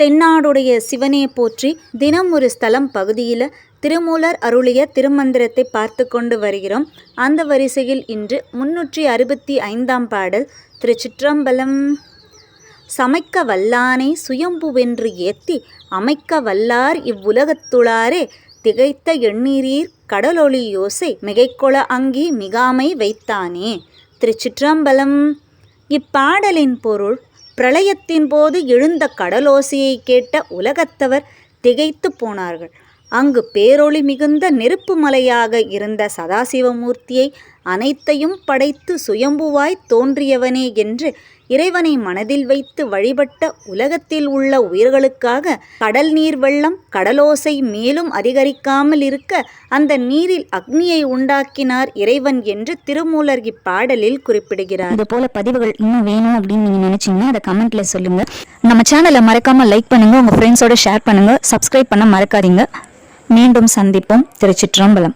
தென்னாடுடைய சிவனே போற்றி தினம் ஒரு ஸ்தலம் பகுதியில் திருமூலர் அருளிய திருமந்திரத்தை பார்த்து கொண்டு வருகிறோம். அந்த வரிசையில் இன்று முன்னூற்றி அறுபத்தி ஐந்தாம் பாடல் திருச்சிற்றம்பலம். சமைக்க வல்லானை சுயம்புவென்று ஏத்தி அமைக்க வல்லார் இவ்வுலகத்துளாரே திகைத்த எண்ணீரீர் கடலொளி யோசை மிகைக்கொள அங்கி மிகாமை வைத்தானே. திருச்சிற்றம்பலம். இப்பாடலின் பொருள் பிரளயத்தின் போது எழுந்த கடலோசையை கேட்ட உலகத்தவர் திகைத்து போனார்கள். அங்கு பேரொளி மிகுந்த நெருப்பு மலையாக இருந்த சதாசிவமூர்த்தியை அனைத்தையும் படைத்து சுயம்புவாய் தோன்றியவனே என்று இறைவனை மனதில் வைத்து வழிபட்ட உலகத்தில் உள்ள உயிர்களுக்காக கடல் நீர் வெள்ளம் கடலோசை மேலும் அதிகரிக்காமல் இருக்க அந்த நீரில் அக்னியை உண்டாக்கினார் இறைவன் என்று திருமூலர் இப்பாடலில் குறிப்பிடுகிறார். இது போல பதிவுகள் இன்னும் வேணும் அப்படின்னு நீங்க நினைச்சீங்கன்னா அதை கமெண்ட்ல சொல்லுங்க. நம்ம சேனலை மறக்காம லைக் பண்ணுங்க உங்க ஃப்ரெண்ட்ஸோட ஷேர் பண்ணுங்க சப்ஸ்கிரைப் பண்ண மறக்காதீங்க. மீண்டும் சந்திப்போம். திருச்சிற்றம்பலம்.